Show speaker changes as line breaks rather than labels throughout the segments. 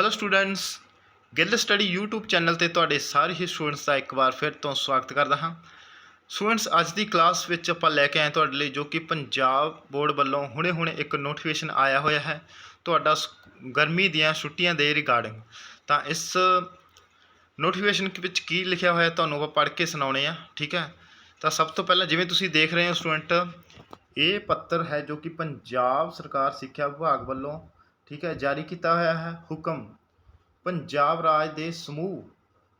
Hello students Gill study YouTube channel ਤੇ ਤੁਹਾਡੇ ਸਾਰੇ ਹੀ ਸਟੂਡੈਂਟਸ ਦਾ ਇੱਕ ਵਾਰ ਫਿਰ ਤੋਂ ਸਵਾਗਤ ਕਰਦਾ ਹਾਂ। ਸਟੂਡੈਂਟਸ ਅੱਜ ਦੀ ਕਲਾਸ ਵਿੱਚ ਆਪਾਂ ਲੈ ਕੇ ਆਏ ਤੁਹਾਡੇ ਲਈ ਜੋ ਕਿ ਪੰਜਾਬ ਬੋਰਡ ਵੱਲੋਂ ਹੁਣੇ-ਹੁਣੇ ਇੱਕ ਨੋਟੀਫਿਕੇਸ਼ਨ ਆਇਆ ਹੋਇਆ ਹੈ ਤੁਹਾਡਾ ਸ- ਗਰਮੀ ਦੀਆਂ ਛੁੱਟੀਆਂ ਦੇ ਰਿਗਾਰਡਿੰਗ ਤਾਂ ਇਸ ਨੋਟੀਫਿਕੇਸ਼ਨ ਵਿੱਚ ਕੀ ਲਿਖਿਆ ਹੋਇਆ ਤੁਹਾਨੂੰ ਆਪਾਂ ਪੜ੍ਹ ਕੇ ਸੁਣਾਉਣੇ ਆ ਠੀਕ ਹੈ? ਤਾਂ ਸਭ ਤੋਂ ਪਹਿਲਾਂ ਜਿਵੇਂ ਤੁਸੀਂ ਦੇਖ ਰਹੇ ਹੋ ਸਟੂਡੈਂਟ ਇਹ ਪੱਤਰ ਹੈ ਜੋ ਕਿ ਪੰਜਾਬ ਸਰਕਾਰ ਸਿੱਖਿਆ ਵਿਭਾਗ ਵੱਲੋਂ ਠੀਕ ਹੈ, ਜਾਰੀ ਕੀਤਾ ਹੋਇਆ ਹੈ ਹੁਕਮ। ਪੰਜਾਬ ਰਾਜ ਦੇ ਸਮੂਹ,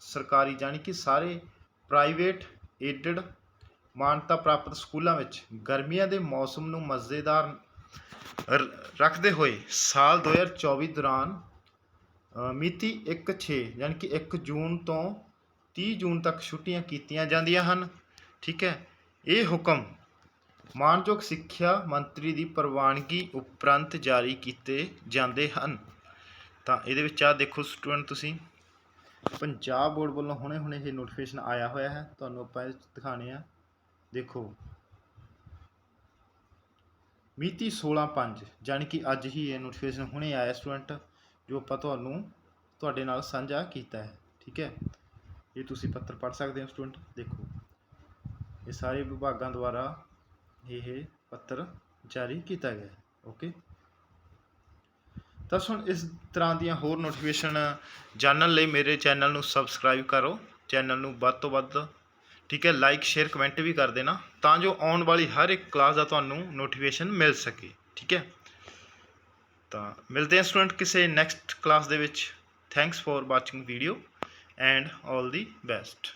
ਸਰਕਾਰੀ ਜਾਣੀ ਕਿ ਸਾਰੇ ਪ੍ਰਾਈਵੇਟ ਏਡਡ ਮਾਨਤਾ ਪ੍ਰਾਪਤ ਸਕੂਲਾਂ ਵਿੱਚ ਗਰਮੀਆਂ ਦੇ ਮੌਸਮ ਨੂੰ ਮਜ਼ੇਦਾਰ ਰ- ਰੱਖਦੇ ਹੋਏ ਸਾਲ 2024 ਦੌਰਾਨ ਮਿਤੀ 1/6 ਯਾਨੀ ਕਿ 1 ਜੂਨ ਤੋਂ 30 ਜੂਨ ਤੱਕ ਛੁੱਟੀਆਂ ਕੀਤੀਆਂ ਜਾਂਦੀਆਂ ਹਨ। ਠੀਕ ਹੈ, ਇਹ ਹੁਕਮ ਮਾਣਯੋਗ ਸਿੱਖਿਆ ਮੰਤਰੀ ਦੀ ਪ੍ਰਵਾਨਗੀ ਉਪਰੰਤ ਜਾਰੀ ਕੀਤੇ ਜਾਂਦੇ ਹਨ। ਤਾਂ ਇਹਦੇ ਵਿੱਚ ਆ ਦੇਖੋ ਸਟੂਡੈਂਟ ਤੁਸੀਂ। ਪੰਜਾਬ ਬੋਰਡ ਵੱਲੋਂ ਹੁਣੇ-ਹੁਣੇ ਇਹ ਨੋਟੀਫਿਕੇਸ਼ਨ ਆਇਆ ਹੋਇਆ ਹੈ। ਤੁਹਾਨੂੰ ਆਪਾਂ ਇਹ 'ਚ ਦਿਖਾਣੇ ਆ। ਦੇਖੋ। ਮਿਤੀ 16/5 ਜਾਣੀ ਕਿ ਅੱਜ ਹੀ ਇਹ ਨੋਟੀਫਿਕੇਸ਼ਨ ਹੁਣੇ ਆਇਆ ਸਟੂਡੈਂਟ ਜੋ ਆਪਾਂ ਤੁਹਾਨੂੰ ਤੁਹਾਡੇ ਨਾਲ ਸਾਂਝਾ ਕੀਤਾ ਹੈ। ਠੀਕ ਹੈ? ਇਹ ਤੁਸੀਂ ਪੱਤਰ ਪੜ੍ਹ ਸਕਦੇ ਹੋ ਸਟੂਡੈਂਟ ਦੇਖੋ। ਇਹ ਸਾਰੇ ਵਿਭਾਗਾਂ ਦੁਆਰਾ ਇਹ ਪੱਤਰ ਜਾਰੀ ਕੀਤਾ ਗਿਆ ਓਕੇ। ਤਾਂ ਸੁਣ, ਇਸ ਤਰ੍ਹਾਂ ਦੀਆਂ ਹੋਰ ਨੋਟੀਫਿਕੇਸ਼ਨ ਜਾਣਨ ਲਈ ਮੇਰੇ ਚੈਨਲ ਨੂੰ ਸਬਸਕ੍ਰਾਈਬ ਕਰੋ। ਚੈਨਲ ਨੂੰ ਵੱਧ ਤੋਂ ਵੱਧ, ਠੀਕ ਹੈ ਲਾਈਕ ਸ਼ੇਅਰ ਕਮੈਂਟ ਵੀ ਕਰ ਦੇਣਾ ਤਾਂ ਜੋ ਆਉਣ ਵਾਲੀ ਹਰ ਇੱਕ ਕਲਾਸ ਦਾ ਤੁਹਾਨੂੰ ਨੋਟੀਫਿਕੇਸ਼ਨ ਮਿਲ ਸਕੇ, ਠੀਕ ਹੈ। ਤਾਂ ਮਿਲਦੇ ਹਾਂ ਸਟੂਡੈਂਟ ਕਿਸੇ ਨੈਕਸਟ ਕਲਾਸ ਦੇ ਵਿੱਚ। Thanks for watching video and all the best